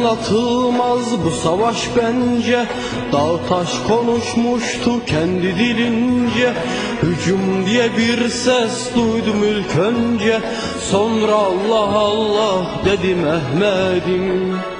anlatılmaz bu savaş bence. Dağ taş konuşmuştu kendi dilince. Hücum diye bir ses duydum ilk önce. Sonra Allah Allah dedi Mehmet'im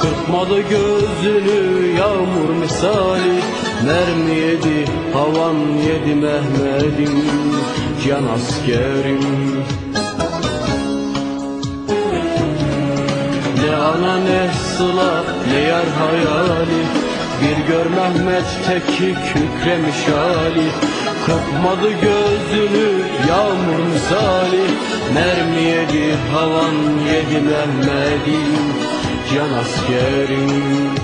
Kırpmadı gözünü yağmur misali Mermi yedi havan yedi Mehmet'im Can askerim. Ne ana ne sıla ne yar hayali Bir gör Mehmet teki kükremiş hali. Kırpmadı gözünü yağmur misali Mermi yedi havan yedi Mehmet'im Can askerim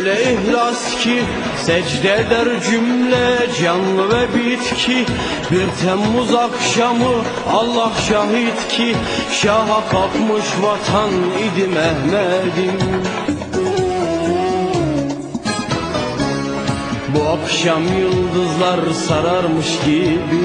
öyle ihlas ki Secde eder cümle canlı ve bitki. Bir Temmuz akşamı Allah şahit ki Şaha kalkmış vatan idi Mehmet'im. Bu akşam yıldızlar sararmış gibi